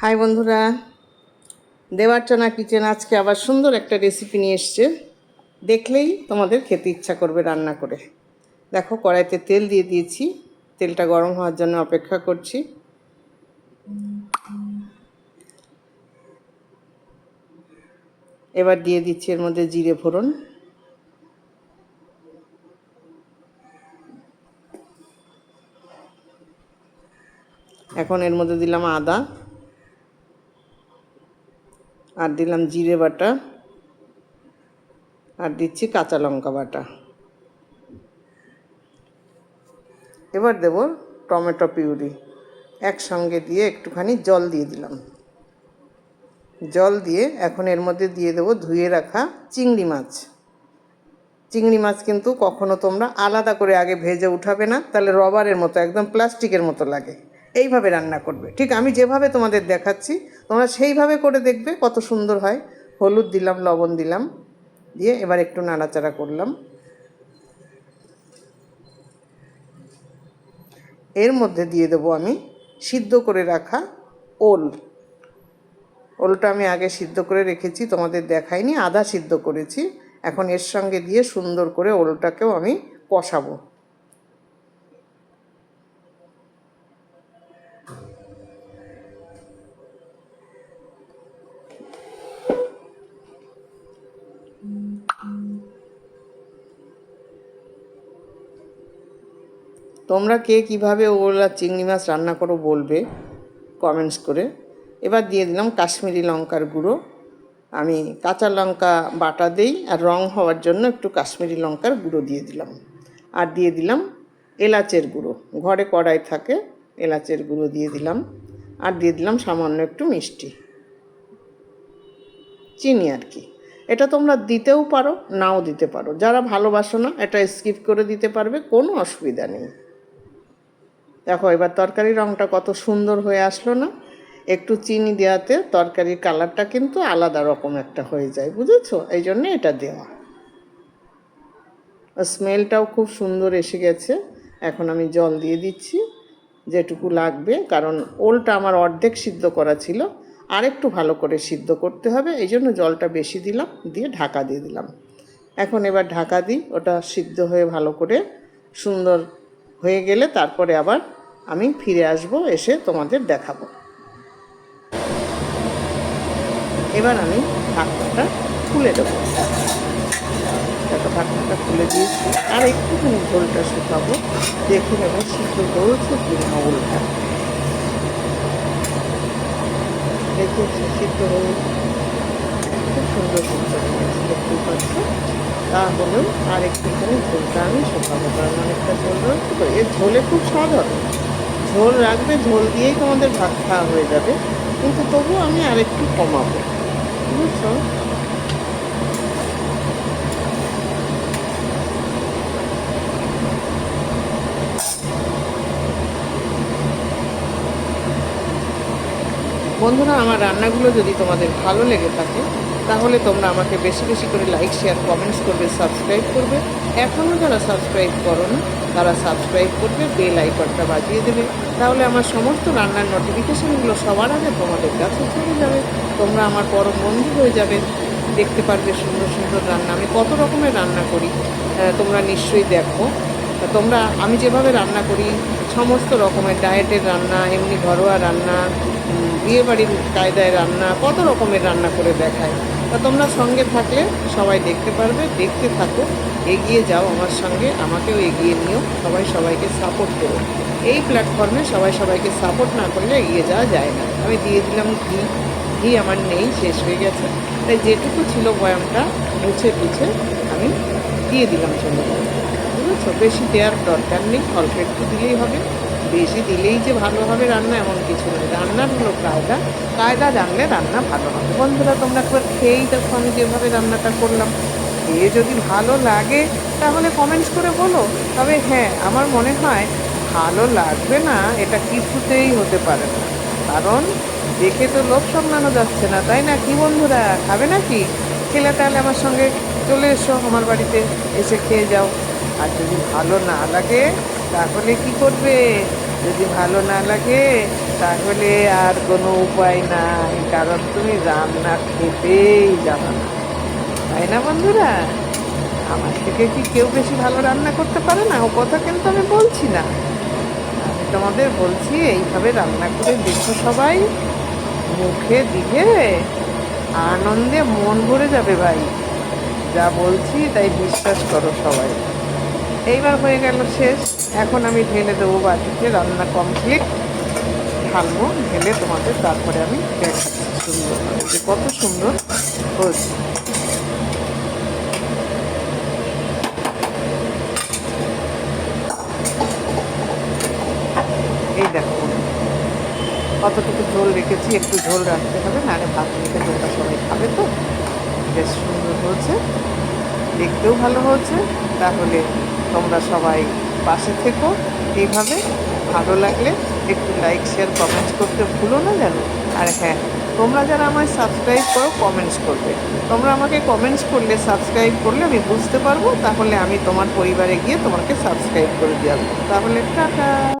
High বন্ধুরা Debarchana kitchen আজকে আবার সুন্দর একটা রেসিপি নিয়ে এসছে। দেখলেই তোমাদের খেতে ইচ্ছা করবে রান্না করে। দেখো, কড়াইতে তেল দিয়ে দিয়েছি। তেলটা গরম হওয়ার জন্য অপেক্ষা করছি। এবার দিয়ে দিচ্ছি এর মধ্যে জিরে ফোড়ন। এখন এর মধ্যে দিলাম আদা। আর দিলাম জিরে বাটা আর দিচ্ছি কাঁচা লঙ্কা বাটা। এবার দেব টমেটো পিউরি। একসঙ্গে দিয়ে একটুখানি জল দিয়ে দিলাম। জল দিয়ে এখন এর মধ্যে দিয়ে দেবো ধুয়ে রাখা চিংড়ি মাছ। চিংড়ি মাছ কিন্তু কখনো তোমরা আলাদা করে আগে ভেজে উঠাবে না, তাহলে রবারের মতো, একদম প্লাস্টিকের মতো লাগে। এইভাবে রান্না করবে। ঠিক আমি যেভাবে তোমাদের দেখাচ্ছি, তোমরা সেইভাবে করে দেখবে কত সুন্দর হয়। হলুদ দিলাম, লবণ দিলাম, দিয়ে এবার একটু নাড়াচাড়া করলাম। এর মধ্যে দিয়ে দেবো আমি সিদ্ধ করে রাখা ওল। ওলটা আমি আগে সিদ্ধ করে রেখেছি, তোমাদের দেখাইনি, আদা সিদ্ধ করেছি। এখন এর সঙ্গে দিয়ে সুন্দর করে ওলটাকেও আমি কষাবো। তোমরা কে কীভাবে ওল চিংড়ি মাছ রান্না করো বলবে কমেন্টস করে। এবার দিয়ে দিলাম কাশ্মীরি লঙ্কার গুঁড়ো। আমি কাঁচা লঙ্কা বাটা দেই আর রং হওয়ার জন্য একটু কাশ্মীরি লঙ্কার গুঁড়ো দিয়ে দিলাম। আর দিয়ে দিলাম এলাচের গুঁড়ো। ঘরে কড়াই থাকে, এলাচের গুঁড়ো দিয়ে দিলাম। আর দিয়ে দিলাম সামান্য একটু মিষ্টি। চিনি আর কি। এটা তোমরা দিতেও পারো, নাও দিতে পারো। যারা ভালোবাসো না, এটা স্কিপ করে দিতে পারবে, কোনো অসুবিধা নেই। দেখো, এবার তরকারির রঙটা কত সুন্দর হয়ে আসলো না? একটু চিনি দেওয়াতে তরকারির কালারটা কিন্তু আলাদা রকম একটা হয়ে যায়, বুঝেছ? এই জন্য এটা দেওয়া। স্মেলটাও খুব সুন্দর এসে গেছে। এখন আমি জল দিয়ে দিচ্ছি, যেটুকু লাগবে, কারণ ওলটা আমার অর্ধেক সিদ্ধ করা ছিল আর একটু ভালো করে সিদ্ধ করতে হবে, এই জন্য জলটা বেশি দিলাম, দিয়ে ঢাকা দিয়ে দিলাম। এখন এবার ঢাকা দিই, ওটা সিদ্ধ হয়ে ভালো করে সুন্দর হয়ে গেলে তারপরে আবার আমি ফিরে আসব, এসে তোমাদের দেখাবো। এবার আমি ঢাকনাটা খুলে দেবো। দেখো, ঢাকনাটা খুলে দিয়েছি। আর একটুখানি ঝোলটা শুকাবো। দেখে নেব সিদ্ধ হয়েছে কি না উল্টা দেখেছি সিদ্ধ হয়ে খুব সুন্দর সিদ্ধ হয়েছে পাচ্ছ? তাহলেও আর একটুখানি ঝোলটা আমি শুকাবো, কারণ অনেকটা ঝোল রয়েছে তো। এর ঝোলে খুব স্বাদ হবে। ঝোল রাখবে, ঝোল দিয়েই তোমাদের ভাত খাওয়া হয়ে যাবে। কিন্তু তবু আমি আরেকটু কমাবো। বুঝছ? বন্ধুরা, আমার রান্নাগুলো যদি তোমাদের ভালো লেগে থাকে তাহলে তোমরা আমাকে বেশি বেশি করে লাইক শেয়ার কমেন্টস করবে সাবস্ক্রাইব করবে। এখনও যারা সাবস্ক্রাইব করো না তারা সাবস্ক্রাইব করবে বেল আইকনটা বাজিয়ে দেবে। তাহলে আমার সমস্ত রান্নার নোটিফিকেশানগুলো সবার আগে তোমাদের কাছে চলে যাবে। তোমরা আমার পরম বন্ধু হয়ে যাবে। দেখতে পারবে সুন্দর সুন্দর রান্না। আমি কত রকমের রান্না করি তোমরা নিশ্চয়ই দেখো। তোমরা, আমি যেভাবে রান্না করি, সমস্ত রকমের ডায়েটের রান্না, এমনি ঘরোয়া রান্না বিয়ে বাড়ির কায়দায় রান্না, কত রকমের রান্না করে দেখায়। তা তোমরা সঙ্গে থাকলে সবাই দেখতে পারবে, দেখতে থাকো, এগিয়ে যাও আমার সঙ্গে, আমাকেও এগিয়ে নিও, সবাই সবাইকে সাপোর্ট করো। এই প্ল্যাটফর্মে সবাই সবাইকে সাপোর্ট না করলে এগিয়ে যাওয়া যায় না। আমি দিয়ে দিলাম ঘি ঘি আমার নেই, শেষ হয়ে গেছে। তাই যেটুকু ছিল বয়ামটা মুছে টুছে আমি দিয়ে দিলাম চলে। বুঝেছ? বেশি দেওয়ার দরকার নেই, অল্প একটু দিলেই হবে। বেশি দিলেই যে ভালো হবে রান্না এমন কিছু নয়। রান্নার হলো কায়দা। কায়দা জানলে রান্না ভালো হবে। বন্ধুরা, তোমরা একবার খেয়েই দেখো আমি যেভাবে রান্নাটা করলাম। খেয়ে যদি ভালো লাগে, তাহলে কমেন্টস করে বলো। তবে হ্যাঁ আমার মনে হয় ভালো লাগবে না, এটা কিছুতেই হতে পারে না। কারণ দেখে তো লোভ সামলানো যাচ্ছে না, তাই না? কি বন্ধুরা, খাবে নাকি? খেলে তাহলে আমার সঙ্গে চলে এসো, আমার বাড়িতে এসে খেয়ে যাও। আর যদি ভালো না লাগে তাহলে কি করবে? যদি ভালো না লাগে, তাহলে আর কোনো উপায় নাই। কারণ তুমি রান্না খেতেই যাবে না। তাই না বন্ধুরা? আমার থেকে কি কেউ বেশি ভালো রান্না করতে পারে না? ও কথা কিন্তু আমি বলছি না। আমি তোমাদের বলছি, এইভাবে রান্না করে দেখো সবাই। মুখে দিলে আনন্দে মন ভরে যাবে ভাই। যা বলছি, তাই বিশ্বাস করো সবাই। এইবার হয়ে গেল শেষ। এখন আমি ঢেলে দেবো বাটিতে রান্না কমপ্লিট ঢালবো, ঢেলে তোমাদের তারপরে আমি দেখাচ্ছি সুন্দর যে কত সুন্দর হয়েছে। এই দেখো, কতটুকু ঝোল রেখেছি, একটু ঝোল রাখতে হবে, নাহলে ভাত রেখে ঝোলটা সবাই খাবে তো। বেশ সুন্দর হয়েছে, দেখতেও ভালো হয়েছে। তাহলে তোমরা সবাই পাশে থেকো। এইভাবে ভালো লাগলে একটু লাইক শেয়ার কমেন্টস করতে ভুলো না জানো আর হ্যাঁ তোমরা যারা আমায় সাবস্ক্রাইব করো কমেন্টস করবে। তোমরা আমাকে কমেন্টস করলে সাবস্ক্রাইব করলে আমি বুঝতে পারব, তাহলে আমি তোমার পরিবারে গিয়ে তোমাকে সাবস্ক্রাইব করে দেওয়া তাহলে টাটা!